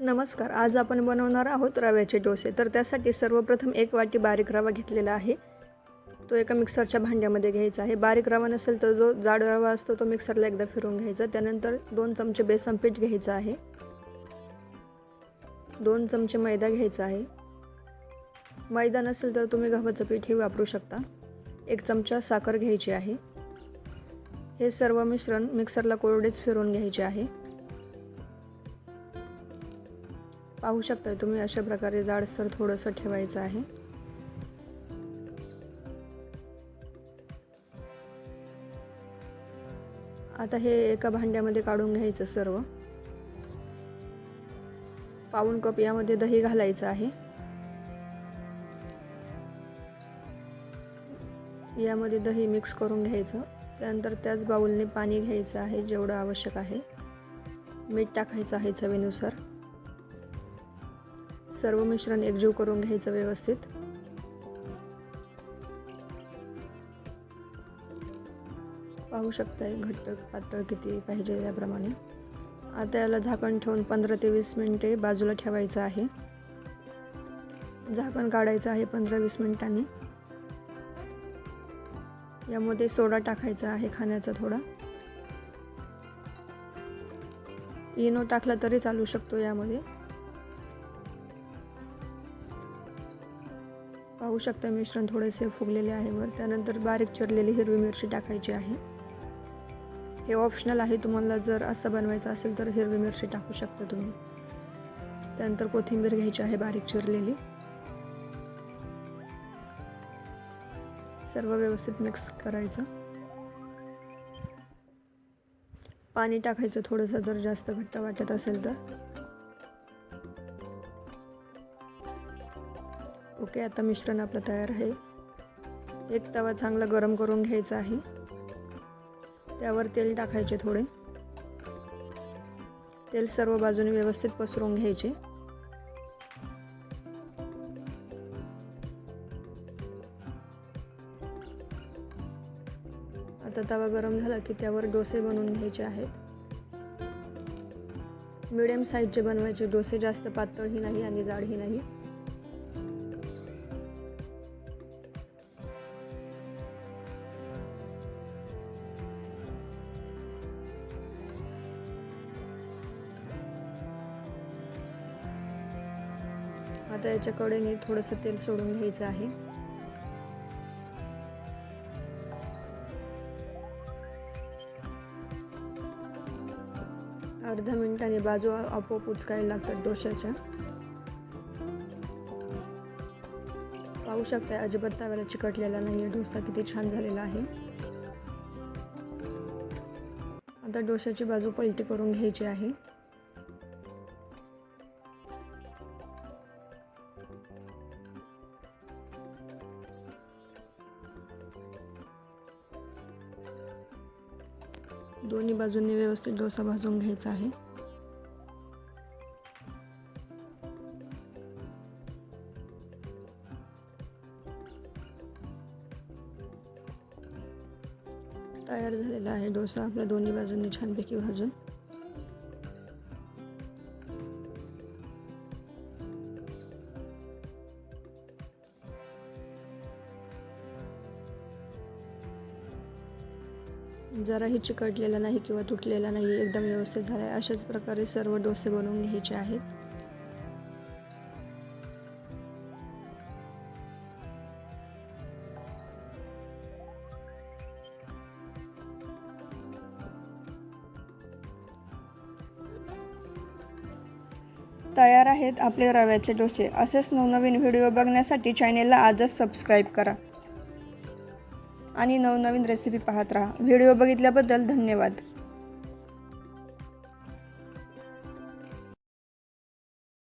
नमस्कार आज आपण बनवणार आहोत रव्याचे डोसे. तर त्यासाठी सर्वप्रथम एक वाटी बारीक रवा घेतलेला आहे. तो एका मिक्सरच्या भांड्यामध्ये घ्यायचा आहे. बारीक रवा नसेल तर जो जाड रवा असतो तो मिक्सरला एकदा फिरून घ्यायचा. त्यानंतर दोन चमचे बेसन पीठ घ्यायचं आहे. दोन चमचे मैदा घ्यायचा आहे. मैदा नसेल तर तुम्ही गव्हाचं पीठही वापरू शकता. एक चमचा साखर घ्यायची आहे. हे सर्व मिश्रण मिक्सरला कोरडेच फिरवून घ्यायचे आहे. पाहू शकता तुम्ही अशा प्रकारे जाडसर थोडंसं ठेवायचं आहे. आता हे एका भांड्यामध्ये काढून घ्यायचं सर्व. पाऊण कप यामध्ये दही घालायचं आहे. यामध्ये दही मिक्स करून घ्यायचं. त्यानंतर त्याच बाऊलने पाणी घ्यायचं आहे जेवढं आवश्यक आहे. मीठ टाकायचं आहे चवीनुसार. सर्व मिश्रण एकजीव करून घ्यायचं व्यवस्थित. पाहू शकताय घट्ट पातळ किती पाहिजे त्याप्रमाणे आता याला झाकण ठेवून पंधरा ते वीस मिनटे बाजूला ठेवायचं आहे. झाकण काढायचं आहे पंधरा वीस मिनिटांनी. यामध्ये सोडा टाकायचा आहे खाण्याचा थोडा. इनो टाकला तरी चालू शकतो यामध्ये. पाहू शकता मिश्रण थोडेसे फुगलेले आहे वर. त्यानंतर बारीक चिरलेली हिरवी मिरची टाकायची आहे. हे ऑप्शनल आहे. तुम्हाला जर असं बनवायचं असेल तर हिरवी मिरची टाकू शकता तुम्ही. त्यानंतर कोथिंबीर घ्यायची आहे बारीक चिरलेली. सर्व व्यवस्थित मिक्स करायचं. पाणी टाकायचं थोडंसं जर जास्त घट्ट वाटत असेल तर. ओके आता मिश्रण आपलं तयार आहे. एक तवा चांगला गरम करून घ्यायचा आहे. त्यावर तेल टाकायचे थोडे. तेल सर्व बाजूने व्यवस्थित पसरून घ्यायचे. आता तवा गरम झाला की त्यावर डोसे बनवून घ्यायचे आहेत. मिडियम साईजचे बनवायचे. डोसे जास्त पातळही नाही आणि जाडही नाही. आता याच्याकडे मी थोडंसं तेल सोडून घ्यायचं आहे. अर्धा मिनिटाने बाजू आपोआप उचकायला लागतात डोशाच्या पाहू शकता अजिबात तव्याला चिकटलेला नाही आहे डोसा किती छान झालेला आहे. आता डोशाची बाजू पलटी करून घ्यायची आहे. दोन्ही बाजूंनी व्यवस्थित डोसा भाजून घ्यायचा आहे. तयार झालेला आहे डोसा. आपल्या दोन्ही बाजूंनी छानपैकी भाजून. जराही चिकटलेला नाही किंवा तुटलेला नाही एकदम व्यवस्थित झाला आहे अशाच प्रकारे सर्व डोसे बनवून घ्यायचे आहेत. तयार आहेत आपले रव्याचे डोसे. असेच नवनवीन व्हिडिओ बघण्यासाठी चॅनेलला आजच सबस्क्राईब करा. आणि नवनवीन रेसिपी पाहत राहा. व्हिडिओ बघितल्याबद्दल धन्यवाद.